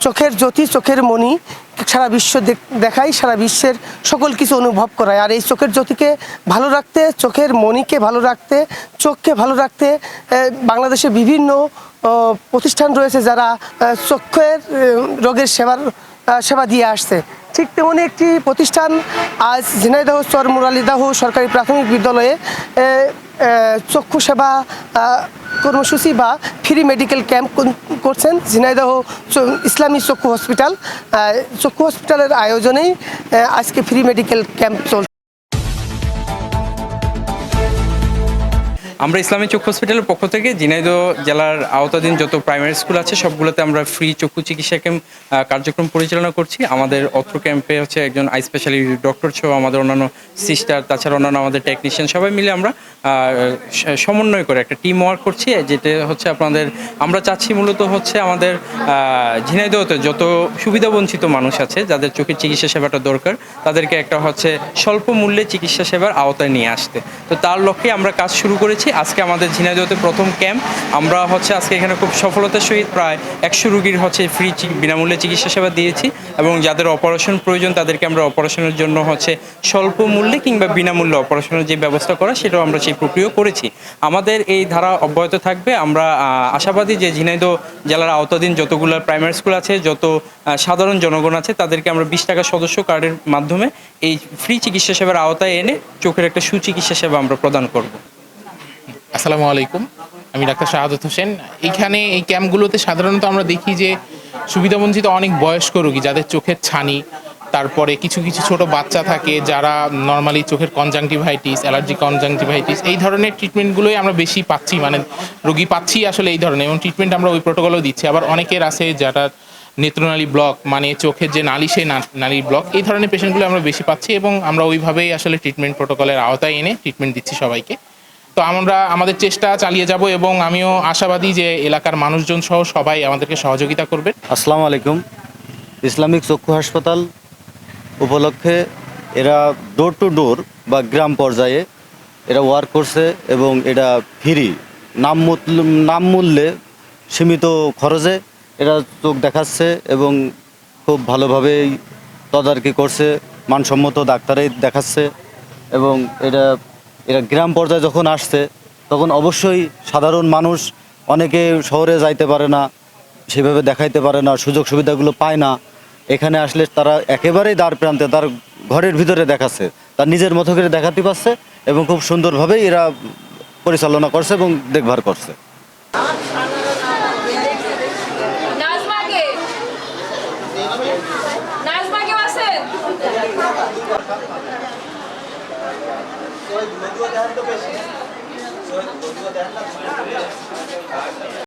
চোখের জ্যোতি চোখের মণি সারা বিশ্ব দেখ- দেখায় সারা বিশ্বের সকল কিছু অনুভব করায়। আর এই চোখের জ্যোতিকে ভালো রাখতে চোখের মণিকে ভালো রাখতে চোখকে ভালো রাখতে বাংলাদেশে বিভিন্ন প্রতিষ্ঠান রয়েছে যারা আহ, রোগের সেবার সেবা দিয়ে আসছে। ঠিক তেমনি একটি প্রতিষ্ঠান আজ ঝিনাইদহ চর মুরালিদাহ সরকারি প্রাথমিক বিদ্যালয়ে চক্ষু সেবা কর্মসূচি বা ফ্রি মেডিকেল ক্যাম্প করছেন ঝিনাইদহ ইসলামী চক্ষু হসপিটাল। চক্ষু হসপিটালের আয়োজনেই আজকে ফ্রি মেডিকেল ক্যাম্প চলছে। আমরা ইসলামী চক্ষু হসপিটালের পক্ষ থেকে ঝিনাইদহ জেলার আওতাধীন যত প্রাইমারি স্কুল আছে, সবগুলোতে আমরা ফ্রি চক্ষু চিকিৎসা ক্যাম্প কার্যক্রম পরিচালনা করছি। আমাদের অত্র ক্যাম্পে হচ্ছে একজন আই স্পেশালিস্ট ডক্টর সহ আমাদের অন্যান্য সিস্টার তাছাড়া অন্যান্য আমাদের টেকনিশিয়ান সবাই মিলে আমরা সমন্বয় করে একটা টিম ওয়ার্ক করছি, যেটা হচ্ছে আপনাদের, আমরা চাচ্ছি মূলত হচ্ছে আমাদের ঝিনাইদহতে যত সুবিধাবঞ্চিত মানুষ আছে, যাদের চোখের চিকিৎসা সেবাটা দরকার, তাদেরকে একটা হচ্ছে স্বল্প মূল্যে চিকিৎসা সেবার আওতায় নিয়ে আসতে। তো তার লক্ষ্যে আমরা কাজ শুরু করেছি। আজকে আমাদের ঝিনাইদহতে প্রথম ক্যাম্প। আমরা হচ্ছে আজকে এখানে খুব সফলতার সহিত প্রায় একশো রুগীর হচ্ছে ফ্রি বিনামূল্যে চিকিৎসা সেবা দিয়েছি এবং যাদের অপারেশন প্রয়োজন তাদেরকে আমরা অপারেশনের জন্য হচ্ছে স্বল্প মূল্যে কিংবা বিনামূল্যে অপারেশনের যে ব্যবস্থা করা, সেটাও আমরা সেই প্রক্রিয়া করেছি। আমাদের এই ধারা অব্যাহত থাকবে। আমরা আশাবাদী যে ঝিনাইদহ জেলার আওতাধীন যতগুলো প্রাইমারি স্কুল আছে, যত সাধারণ জনগণ আছে, তাদেরকে আমরা বিশ টাকা সদস্য কার্ডের মাধ্যমে এই ফ্রি চিকিৎসা সেবার আওতায় এনে চোখের একটা সুচিকিৎসা সেবা আমরা প্রদান করব। আসসালামু আলাইকুম, আমি ডাক্তার শাহাদত হোসেন। এইখানে এই ক্যাম্পগুলোতে সাধারণত আমরা দেখি যে সুবিধাবঞ্চিত অনেক বয়স্ক রোগী যাদের চোখের ছানি, তারপরে কিছু কিছু ছোট বাচ্চা থাকে যারা নর্মালি চোখের কনজাংটিভাইটিস অ্যালার্জি কনজাংটিভাইটিস এই ধরনের ট্রিটমেন্টগুলোই আমরা বেশি পাচ্ছি। মানে রোগী পাচ্ছি আসলে এই ধরনের, এবং ট্রিটমেন্ট আমরা ওই প্রোটোকলও দিচ্ছি। আবার অনেকের আছে যারা নেত্রনালী ব্লক মানে চোখের যে নালী সেই নালীর ব্লক এই ধরনের পেশেন্টগুলো আমরা বেশি পাচ্ছি, এবং আমরা ওইভাবেই আসলে ট্রিটমেন্ট প্রোটোকলের আওতায় এনে ট্রিটমেন্ট দিচ্ছি সবাইকে। তো আমরা আমাদের চেষ্টা চালিয়ে যাব এবং আমিও আশাবাদী যে এলাকার মানুষজন সহ সবাই আমাদেরকে সহযোগিতা করবে। আসসালামু আলাইকুম। ইসলামিক চক্ষু হাসপাতাল উপলক্ষে এরা ডোর টু ডোর বা গ্রাম পর্যায়ে এরা ওয়ার্ক করছে এবং এটা ফ্রি নাম নাম মূল্যে সীমিত খরচে এরা চোখ দেখাচ্ছে এবং খুব ভালোভাবেই তদারকি করছে, মানসম্মত ডাক্তারাই দেখাচ্ছে এবং এটা এরা গ্রাম পর্যায়ে যখন আসছে, তখন অবশ্যই সাধারণ মানুষ অনেকে শহরে যাইতে পারে না, সেভাবে দেখাইতে পারে না, সুযোগ সুবিধাগুলো পায় না। এখানে আসলে তারা একেবারেই দ্বার প্রান্তে, তার ঘরের ভিতরে দেখাচ্ছে, তার নিজের মতো করে দেখাতে পারছে এবং খুব সুন্দরভাবেই এরা পরিচালনা করছে এবং দেখভাল করছে। নাজমাকে নাজমা কেউ আছেন